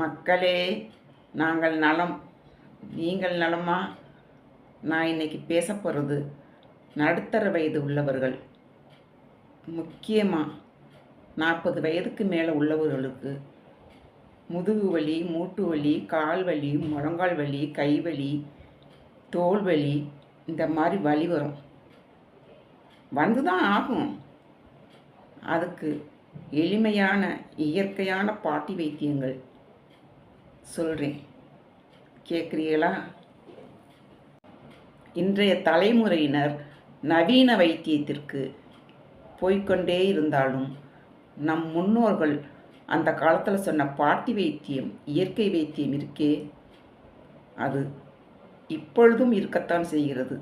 மக்களே நாங்கள் நலம். நீங்கள் நலமா? நான் இன்னைக்கு பேச போகிறது நடுத்தர வயது உள்ளவர்கள். முக்கியமாக நாற்பது வயதுக்கு மேலே உள்ளவர்களுக்கு முதுகு வலி மூட்டு வலி கால் வலி முழங்கால் வலி கை வலி தோல் வலி இந்த மாதிரி வலி வரும். வந்து தான் ஆகும். அதுக்கு எளிமையான இயற்கையான பாட்டி வைத்தியங்கள் சொல்கிறேன் கேட்குறீங்களா இன்றைய தலைமுறையினர் நவீன வைத்தியத்திற்கு போய்க்கொண்டே இருந்தாலும் நம் முன்னோர்கள் அந்த காலத்தில் சொன்ன பாட்டி வைத்தியம் இயற்கை வைத்தியம் இருக்கே அது இப்பொழுதும் இருக்கத்தான் செய்கிறது.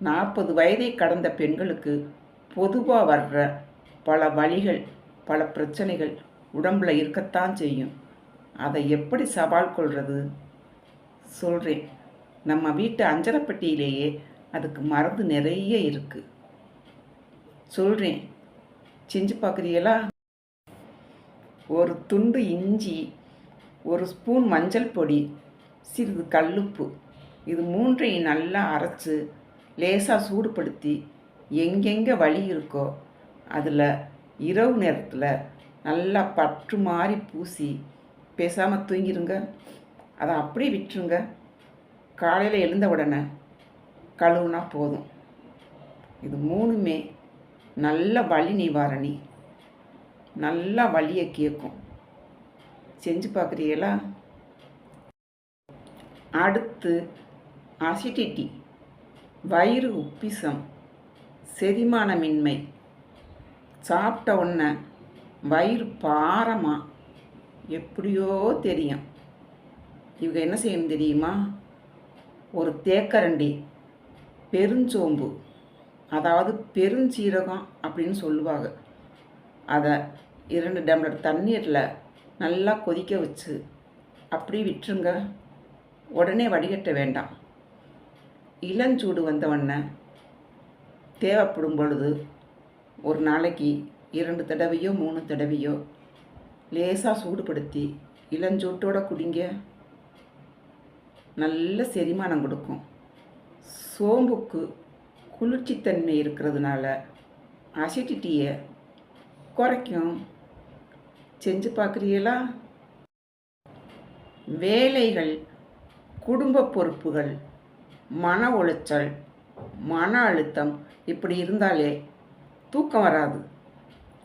நாற்பது வயதை கடந்த பெண்களுக்கு பொதுவாக வர்ற பல வழிகள் பல பிரச்சனைகள் உடம்பில் இருக்கத்தான் செய்யும். அதை எப்படி சவால் கொள்வது சொல்கிறேன் நம்ம வீட்டு அஞ்சரைப்பட்டியிலேயே அதுக்கு மருந்து நிறைய இருக்குது சொல்கிறேன் செஞ்சு பார்க்குறீங்களா? ஒரு துண்டு இஞ்சி ஒரு ஸ்பூன் மஞ்சள் பொடி சிறிது கல்லுப்பு. இது மூன்றையும் நல்லா அரைச்சி லேசாக சூடுபடுத்தி எங்கெங்கே வலி இருக்கோ அதில் இரவு நேரத்தில் நல்லா பற்று மாதிரி பூசி பேசாமல் தூங்கிடுங்க அதை அப்படியே விட்டுருங்க. காலையில் எழுந்த உடனே கழுவுனா போதும். இது மூணுமே நல்ல வலி நிவாரணி. நல்லா வலியை கேட்கும். செஞ்சு பார்க்குறீங்களா? அடுத்து அசிடிட்டி வயிறு உப்பிசம் செரிமானமின்மை. சாப்பிட்ட உடனே வயிறு பாரமாக எப்படியோ தெரியும். இவங்க என்ன செய்யணும் தெரியுமா? ஒரு தேக்கரண்டி பெருஞ்சோம்பு அதாவது பெருஞ்சீரகம் அப்படின்னு சொல்லுவாங்க. அதை இரண்டு டம்ளர் தண்ணீரில் நல்லா கொதிக்க வச்சு அப்படியே விட்டுருங்க. உடனே வடிகட்ட வேண்டாம். இளஞ்சூடு வந்தவொடனே தேவைப்படும் பொழுது ஒரு நாளைக்கு இரண்டு தடவையோ மூணு தடவையோ லேசாக சூடுபடுத்தி இளஞ்சூட்டோட குடிங்க. நல்ல செரிமானம் கொடுக்கும். சோம்புக்கு குளிர்ச்சித்தன்மை இருக்கிறதுனால அசிடிட்டியை குறைக்கும். செஞ்சு பார்க்குறீங்களா வேலைகள் குடும்ப பொறுப்புகள் மன உளைச்சல் மன அழுத்தம் இப்படி இருந்தாலே தூக்கம் வராது.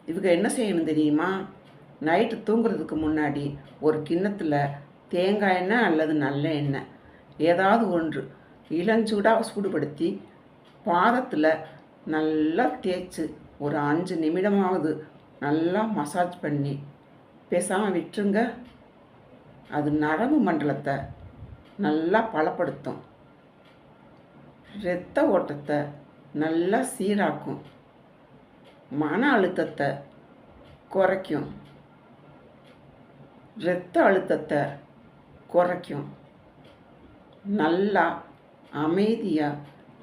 இவங்க என்ன செய்யணும் தெரியுமா? நைட்டு தூங்குறதுக்கு முன்னாடி ஒரு கிண்ணத்தில் தேங்காய் எண்ணெய் அல்லது நல்ல எண்ணெய் ஏதாவது ஒன்று இளஞ்சூடாக சூடுபடுத்தி பாதத்தில் நல்லா தேய்ச்சி ஒரு அஞ்சு நிமிடமாவது நல்லா மசாஜ் பண்ணி பேசாமல் விட்டுருங்க. அது நரம்பு மண்டலத்தை நல்லா பலப்படுத்தும். இரத்த ஓட்டத்தை நல்லா சீராக்கும். மன அழுத்தத்தை குறைக்கும். இரத்த அழுத்தத்தை குறைக்கும். நல்லா அமைதியாக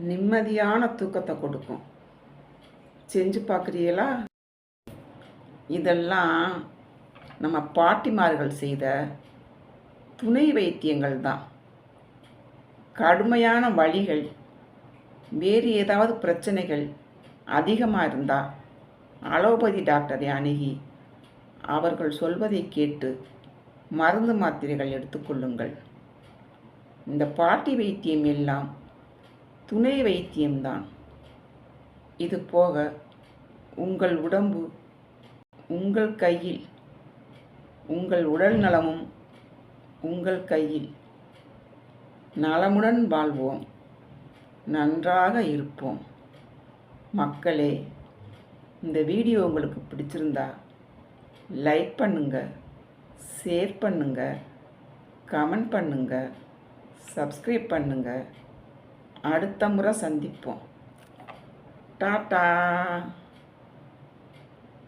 நிம்மதியான தூக்கத்தை கொடுக்கும். செஞ்சு பார்க்குறீங்களா? இதெல்லாம் நம்ம பாட்டிமார்கள் செய்த துணை வைத்தியங்கள் தான். கடுமையான வழிகள் வேறு ஏதாவது பிரச்சனைகள் அதிகமாக இருந்தால் அலோபதி டாக்டரை அணுகி அவர்கள் சொல்வதை கேட்டு மருந்து மாத்திரைகள் எடுத்துக்கொள்ளுங்கள். இந்த பாட்டி வைத்தியம் எல்லாம் துணை வைத்தியம்தான். இது போக உங்கள் உடம்பு உங்கள் கையில் உங்கள் உடல் நலமும் உங்கள் கையில். நலமுடன் வாழ்வோம். நன்றாக இருப்போம். மக்களே இந்த வீடியோ உங்களுக்கு பிடிச்சிருந்தா லைக் பண்ணுங்கள் ஷேர் பண்ணுங்க கமெண்ட் பண்ணுங்க சப்ஸ்கிரைப் பண்ணுங்க. அடுத்த முறை சந்திப்போம். டாட்டா!